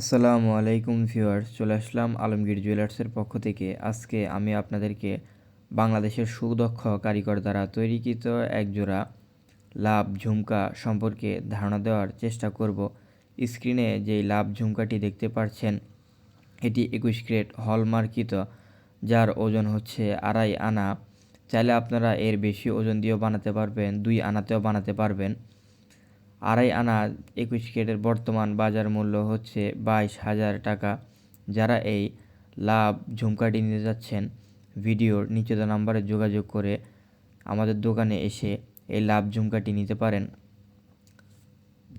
আসসালামু আলাইকুম ভিউয়ার্স, চলে আসলাম আলমগীর জুয়েলার্সের পক্ষ থেকে। আজকে আমি আপনাদেরকে বাংলাদেশের সুদক্ষ কারিগর দ্বারা তৈরিকৃত একজোড়া লাভ ঝুমকা সম্পর্কে ধারণা দেওয়ার চেষ্টা করব। স্ক্রিনে যেই লাভ ঝুমকাটি দেখতে পাচ্ছেন, এটি একুশ ক্রেট হলমার্কিত, যার ওজন হচ্ছে আড়াই আনা। চাইলে আপনারা এর বেশি ওজন দিয়েও বানাতে পারবেন, দুই আনাতেও বানাতে পারবেন। আড়াই আনা একুশ কেটের বর্তমান বাজার মূল্য হচ্ছে বাইশ হাজার টাকা। যারা এই লাভ ঝুমকাটি নিতে যাচ্ছেন, ভিডিওর নিচে নাম্বারে যোগাযোগ করে আমাদের দোকানে এসে এই লাভ ঝুমকাটি নিতে পারেন।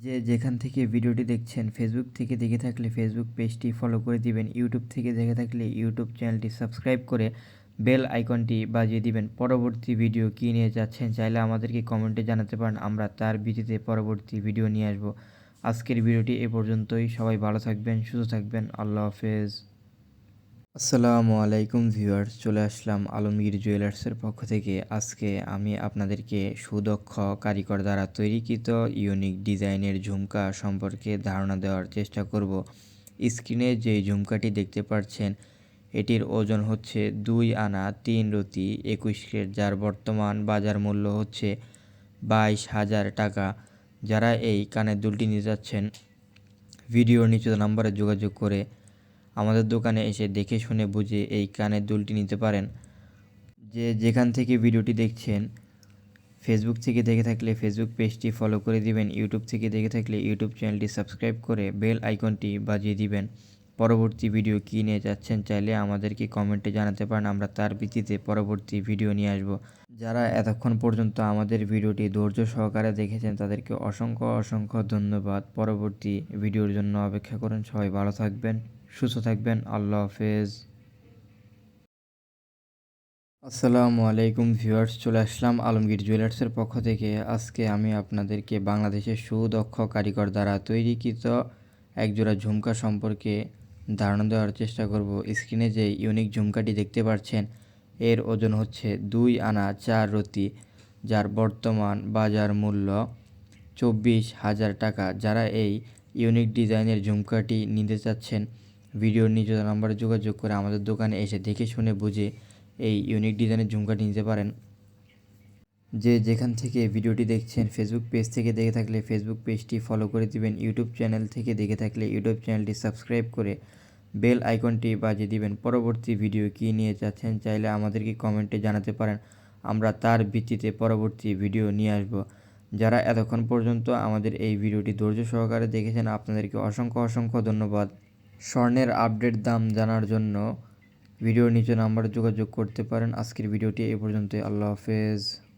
যে যেখান থেকে ভিডিওটি দেখছেন ফেসবুক থেকে দেখে থাকলে ফেসবুক পেজটি ফলো করে দিবেন। ইউটিউব থেকে দেখে থাকলে ইউটিউব চ্যানেলটি সাবস্ক্রাইব করে বেল আইকনটি বাজিয়ে দিবেন। পরবর্তী ভিডিও কী নিয়ে যাচ্ছেন চাইলে আমাদেরকে কমেন্টে জানাতে পারেন, আমরা তার ভিত্তিতে পরবর্তী ভিডিও নিয়ে আসব। আজকের ভিডিওটি এ পর্যন্তই। সবাই ভালো থাকবেন, সুস্থ থাকবেন। আল্লাহ হাফেজ। আসসালামু আলাইকুম ভিউয়ার্স, চলে আসলাম আলমগীর জুয়েলার্সের পক্ষ থেকে। আজকে আমি আপনাদেরকে সুদক্ষ কারিগর দ্বারা তৈরিকৃত ইউনিক ডিজাইনের ঝুমকা সম্পর্কে ধারণা দেওয়ার চেষ্টা করব। স্ক্রিনে যে ঝুমকাটি দেখতে পাচ্ছেন এটির ওজন হচ্ছে দুই আনা তিন রতি একুশ ক্রেট যার বর্তমান বাজার মূল্য হচ্ছে বাইশ হাজার টাকা। যারা এই কানের দুলটি নিতে যাচ্ছেন ভিডিওর নিচে নাম্বারে যোগাযোগ করে আমাদের দোকানে এসে দেখে শুনে বুঝে এই কানের দুলটি নিতে পারেন। যে যেখান থেকে ভিডিওটি দেখছেন ফেসবুক থেকে দেখে থাকলে ফেসবুক পেজটি ফলো করে দিবেন ইউটিউব থেকে দেখে থাকলে ইউটিউব চ্যানেলটি সাবস্ক্রাইব করে বেল আইকনটি বাজিয়ে দিবেন। পরবর্তী ভিডিও কী নিয়ে যাচ্ছেন চাইলে আমাদেরকে কমেন্টে জানাতে পারেন, আমরা তার ভিত্তিতে পরবর্তী ভিডিও নিয়ে আসব। যারা এতক্ষণ পর্যন্ত আমাদের ভিডিওটি ধৈর্য সহকারে দেখেছেন, তাদেরকে অসংখ্য অসংখ্য ধন্যবাদ। পরবর্তী ভিডিওর জন্য অপেক্ষা করুন, সবাই ভালো থাকবেন, সুস্থ থাকবেন, আল্লাহ হাফেজ। আসসালামু আলাইকুম ভিউয়ার্স, চলে আসলাম আলমগীর জুয়েলার্সের পক্ষ থেকে। আজকে আমি আপনাদেরকে বাংলাদেশের সুদক্ষ কারিগর দ্বারা তৈরিকৃত একজোড়া ঝুমকা সম্পর্কে ধারণা দেওয়ার চেষ্টা করব। স্ক্রিনে যে ইউনিক ঝুমকাটি দেখতে পাচ্ছেন, এর ওজন হচ্ছে দুই আনা চার রতি, যার বর্তমান বাজার মূল্য চব্বিশ হাজার টাকা। যারা এই ইউনিক ডিজাইনের ঝুমকাটি নিতে চাচ্ছেন ভিডিওর নিজ নাম্বারে যোগাযোগ করে আমাদের দোকানে এসে দেখে শুনে বুঝে এই ইউনিক ডিজাইনের ঝুমকাটি নিতে পারেন। যে যেখান থেকে ভিডিওটি দেখছেন ফেসবুক পেজ থেকে দেখে থাকলে ফেসবুক পেজটি ফলো করে দিবেন ইউটিউব চ্যানেল থেকে দেখে থাকলে ইউটিউব চ্যানেলটি সাবস্ক্রাইব করে বেল আইকনটি বাজিয়ে দিবেন। পরবর্তী ভিডিও কী নিয়ে যাচ্ছেন চাইলে আমাদেরকে কমেন্টে জানাতে পারেন। আমরা তার ভিত্তিতে পরবর্তী ভিডিও নিয়ে আসব। যারা এতক্ষণ পর্যন্ত আমাদের এই ভিডিওটি ধৈর্য সহকারে দেখেছেন, আপনাদেরকে অসংখ্য অসংখ্য ধন্যবাদ। স্বর্ণের আপডেট দাম জানার জন্য ভিডিওর নিচে নাম্বারে যোগাযোগ করতে পারেন। আজকের ভিডিওটি এ পর্যন্ত আল্লাহ হাফেজ।